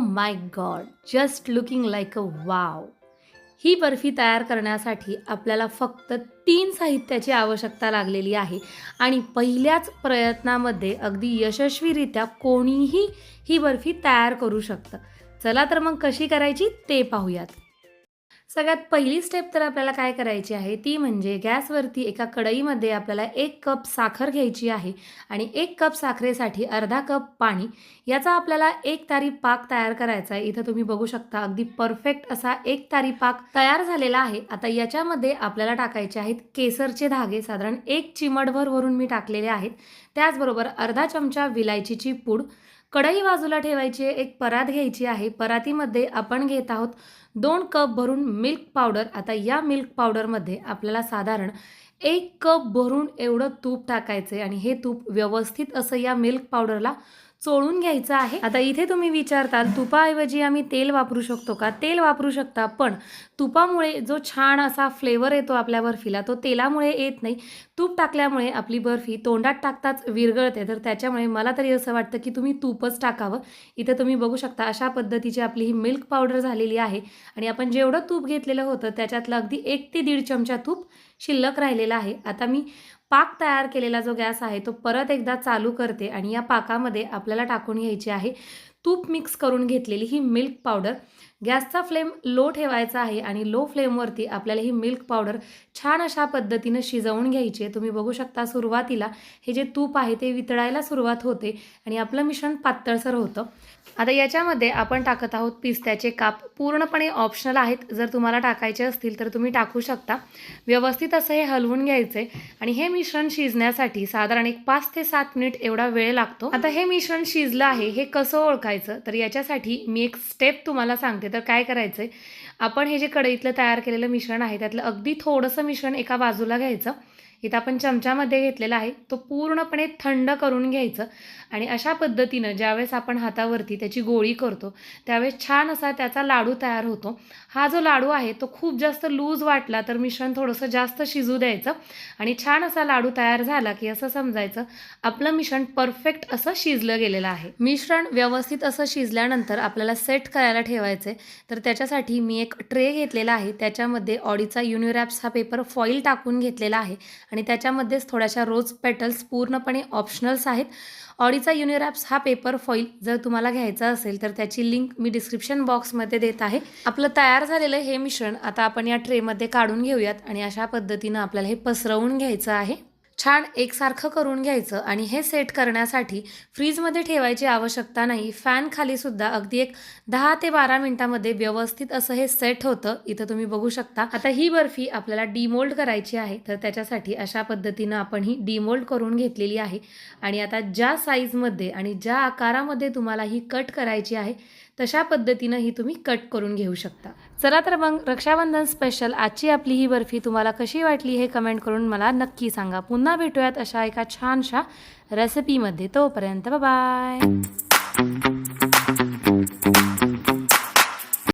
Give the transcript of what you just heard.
My god just looking like a wow ही बर्फी तयार करण्यासाठी आपल्याला फक्त तीन साहित्याची आवश्यकता लागलेली आहे. आणि पहिल्याच प्रयत्नामध्ये अगदी यशस्वीरित्या कोणीही ही बर्फी तयार करू शकतं. चला तर मग कशी करायची ते पाहूयात. सगळ्यात पहिली स्टेप तर आपल्याला काय करायची आहे? ती म्हणजे गॅसवरती एका कढईमध्ये आपल्याला एक कप साखर घ्यायची आहे आणि एक कप साखरेसाठी अर्धा कप पाणी. याचा आपल्याला एक तारी पाक तयार करायचा आहे. इथं तुम्ही बघू शकता अगदी परफेक्ट असा एक तारी पाक तयार झालेला आहे. आता याच्यामध्ये आपल्याला टाकायचे आहेत केसरचे धागे. साधारण एक चिमटभर वरून मी टाकलेले आहेत. त्याचबरोबर अर्धा चमचा विलायचीची पूड कढई बाजूला ठेवायची आहे एक परात घ्यायची आहे. परातीमध्ये आपण घेत आहोत दोन कप भरून मिल्क पावडर आता या मिल्क पावडरमध्ये आपल्याला साधारण एक कप भरून एवढं तूप टाकायचं आहे आणि हे तूप व्यवस्थित असं या मिल्क पावडरला चोळून घ्यायचं आहे. आता इथे तुम्ही विचारताल तुपाऐवजी आम्ही तेल वापरू शकतो का? तेल वापरू शकता पण तुपामुळे जो छान असा फ्लेवर येतो आपल्या बर्फीला तो तेलामुळे येत नाही. तूप टाकल्यामुळे आपली बर्फी तोंडात टाकताच विरघळते. तर त्याच्यामुळे मला तरी असं वाटतं की तुम्ही तूपच टाकावं. इथे तुम्ही बघू शकता अशा पद्धतीची आपली ही मिल्क पावडर झालेली आहे. आणि आपण जेवढं तूप घेतलेलं होतं त्याच्यातलं अगदी एक ते दीड चमचा तूप शिल्लक राहिलेला आहे. आता मी पाक तयार केलेला जो गॅस आहे तो परत एकदा चालू करते आणि या पाकामध्ये आपल्याला टाकून घ्यायची आहे. तूप मिक्स करून घेतलेली ही मिल्क पावडर गॅसचा फ्लेम लो ठेवायचा आहे आणि लो फ्लेमवरती आपल्याला ही मिल्क पावडर छान अशा पद्धतीनं शिजवून घ्यायची आहे. तुम्ही बघू शकता सुरुवातीला हे जे तूप आहे ते वितळायला सुरुवात होते आणि आपलं मिश्रण पातळसर होतं. आता याच्यामध्ये आपण टाकत आहोत पिस्त्याचे काप. पूर्णपणे ऑप्शनल आहेत. जर तुम्हाला टाकायचे असतील तर तुम्ही टाकू शकता. व्यवस्थित असं हे हलवून घ्यायचे आणि हे मिश्रण शिजण्यासाठी साधारण एक पाच ते सात मिनिट एवढा वेळ लागतो. आता हे मिश्रण शिजलं आहे हे कसं ओळखायचं? तर याच्यासाठी मी एक स्टेप तुम्हाला सांगते. तर काय करायचं आहे आपण हे जे कढईतलं तयार केलेलं मिश्रण आहे त्यातलं अगदी थोडंसं मिश्रण एका बाजूला घ्यायचं. इथं आपण चमच्यामध्ये घेतलेला आहे. तो पूर्णपणे थंड करून घ्यायचं आणि अशा पद्धतीनं ज्यावेळेस आपण हातावरती त्याची गोळी करतो त्यावेळेस छान असा त्याचा लाडू तयार होतो. हा जो लाडू आहे तो खूप जास्त लूज वाटला तर मिश्रण थोडंसं जास्त शिजू द्यायचं आणि छान असा लाडू तयार झाला की असं समजायचं आपलं मिश्रण परफेक्ट असं शिजलं गेलेलं आहे. मिश्रण व्यवस्थित असं शिजल्यानंतर आपल्याला सेट करायला ठेवायचं आहे तर त्याच्यासाठी मी एक ट्रे घेतलेला आहे. त्याच्यामध्ये ऑडीचा युनिरॅप्स हा पेपर फॉईल टाकून घेतलेला आहे. आणि त्याच्यामध्येच थोड्याशा रोज पेटल्स पूर्णपणे ऑप्शनल्स आहेत. ऑडीचा युनिरॅप्स हा पेपर फॉईल जर तुम्हाला घ्यायचा असेल तर त्याची लिंक मी डिस्क्रिप्शन बॉक्समध्ये देत आहे. आपलं तयार झालेलं हे मिश्रण आता आपण या ट्रेमध्ये काढून घेऊयात आणि अशा पद्धतीनं आपल्याला हे पसरवून घ्यायचं आहे. छान एकसारखं करून घ्यायचं आणि हे सेट करण्यासाठी फ्रीजमध्ये ठेवायची आवश्यकता नाही. फॅन अगदी एक दहा ते बारा मिनिटामध्ये व्यवस्थित असं हे सेट होतं. इथं तुम्ही बघू शकता. आता ही बर्फी आपल्याला डिमोल्ड करायची आहे. तर त्याच्यासाठी अशा पद्धतीनं आपण ही डिमोल्ड करून घेतलेली आहे. आणि आता ज्या साईजमध्ये आणि ज्या आकारामध्ये तुम्हाला ही कट करायची आहे तशा पद्धतीनं ही तुम्ही कट करून घेऊ शकता. चला तर मग रक्षाबंधन स्पेशल आजची आपली ही बर्फी तुम्हाला कशी वाटली हे कमेंट करून मला नक्की सांगा. पुन्हा भेटूयात अशा एका छानशा रेसिपीमध्ये तोपर्यंत बाय